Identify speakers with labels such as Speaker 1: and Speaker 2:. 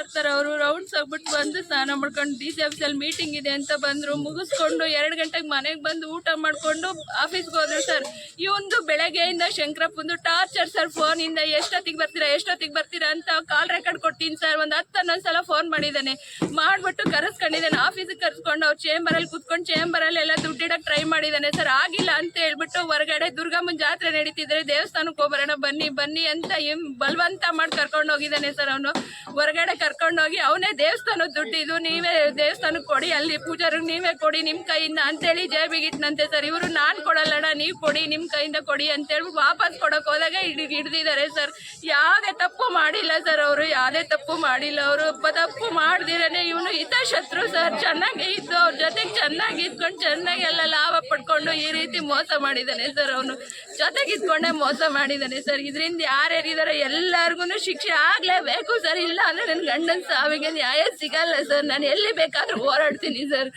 Speaker 1: ಬರ್ತಾರೆ, ಅವರು ರೌಂಡ್ಸ್ ಆಗ್ಬಿಟ್ಟು ಬಂದು ಸ್ನಾನ ಮಾಡ್ಕೊಂಡು ಡಿ ಸಿ ಆಫೀಸಲ್ಲಿ ಮೀಟಿಂಗ್ ಇದೆ ಅಂತ ಬಂದರು, ಮುಗಿಸ್ಕೊಂಡು ಎರಡು ಗಂಟೆಗೆ ಮನೆಗೆ ಬಂದು ಊಟ ಮಾಡಿಕೊಂಡು ಆಫೀಸ್ಗೆ ಹೋದ್ರು ಸರ್ ಇವೊಂದು ಬೆಳಗ್ಗೆಯಿಂದ ಶಂಕರಪ್ಪಂದು ಟಾರ್ಚರ್ ಸರ್ ಫೋನಿಂದ ಎಷ್ಟೊತ್ತಿಗೆ ಬರ್ತೀರಾ ಎಷ್ಟೊತ್ತಿಗೆ ಬರ್ತೀರಾ ಅಂತ ಕಾಲ್ ರೆಕಾರ್ಡ್ ಕೊಟ್ಟಿನಿ ಸರ್ ಒಂದು ಹತ್ತು ಹನ್ನೊಂದು ಸಲ ಫೋನ್ ಮಾಡಿದ್ದಾನೆ. ಮಾಡಿಬಿಟ್ಟು ಕರೆಸ್ಕೊಂಡಿದ್ದಾನೆ ಆಫೀಸಿಗೆ ಕರೆಸ್ಕೊಂಡು ಅವ್ರು ಚೇಂಬರಲ್ಲಿ ಕುತ್ಕೊಂಡು ಚೇಂಬರಲ್ಲಿ ಎಲ್ಲ ದುಡ್ಡಿಡಕ್ಕೆ ಟ್ರೈ ಮಾಡಿದ್ದಾನೆ ಸರ್ ಆಗಿಲ್ಲ ಅಂತ ಹೇಳ್ಬಿಟ್ಟು ಹೊರಗಡೆ ದುರ್ಗಮ್ಮನ ಜಾತ್ರೆ ನಡೀತಿದ್ರೆ ದೇವಸ್ಥಾನಕ್ಕೆ ಹೋಗ್ಬರೋಣ ಬನ್ನಿ ಬನ್ನಿ ಅಂತ ಬಲವಂತ ಮಾಡಿ ಕರ್ಕೊಂಡು ಹೋಗಿದ್ದಾನೆ ಸರ್ ಅವನು. ಹೊರಗಡೆ ಕರ್ಕೊಂಡೋಗಿ ಅವನೇ ದೇವಸ್ಥಾನದ ದುಡ್ಡು ಇದು, ನೀವೇ ದೇವಸ್ಥಾನಕ್ಕೆ ಕೊಡಿ, ಅಲ್ಲಿ ಪೂಜಾರಿಗೆ ನೀವೇ ಕೊಡಿ ನಿಮ್ಮ ಕೈಯಿಂದ ಅಂತೇಳಿ ಜೇಬಿಗಿಟ್ನಂತೆ ಸರ್. ಇವರು ನಾನು ಕೊಡಲ್ಲಣ್ಣ, ನೀವು ಕೊಡಿ ನಿಮ್ಮ ಕೈಯಿಂದ ಕೊಡಿ ಅಂತೇಳಿ ವಾಪಸ್ ಕೊಡೋಕೆ ಹೋದಾಗ ಹಿಡಿ ಹಿಡ್ದಿದ್ದಾರೆ ಸರ್. ಯಾವುದೇ ತಪ್ಪು ಮಾಡಿಲ್ಲ ಸರ್ ಅವರು, ಯಾವುದೇ ತಪ್ಪು ಮಾಡಿಲ್ಲ ಅವರು. ತಪ್ಪು ಮಾಡ್ದಿರೇ ಇವನು ಹಿತಶತ್ರು ಸರ್. ಚೆನ್ನಾಗಿ ಇದ್ದು ಅವ್ರ ಜೊತೆಗೆ ಚೆನ್ನಾಗಿ ಇದ್ಕೊಂಡು ಚೆನ್ನಾಗಿ ಎಲ್ಲ ಲಾಭ ಪಡ್ಕೊಂಡು ಈ ರೀತಿ ಮೋಸ ಮಾಡಿದ್ದಾನೆ ಸರ್ ಅವನು. ಜೊತೆಗೆ ಇದ್ಕೊಂಡೇ ಮೋಸ ಮಾಡಿದ್ದಾನೆ ಸರ್. ಇದರಿಂದ ಯಾರ್ಯಾರಿದ್ದಾರೆ ಎಲ್ಲರಿಗೂ ಶಿಕ್ಷೆ ಆಗಲೇಬೇಕು ಸರ್. ಇಲ್ಲ ಅಂದರೆ ನನ್ನ ಗಂಡನ ಸಾವಿಗೆ ನ್ಯಾಯ ಸಿಗಲ್ಲ ಸರ್. ನಾನು ಎಲ್ಲಿ ಬೇಕಾದ್ರೂ ಹೋರಾಡ್ತೀನಿ ಸರ್.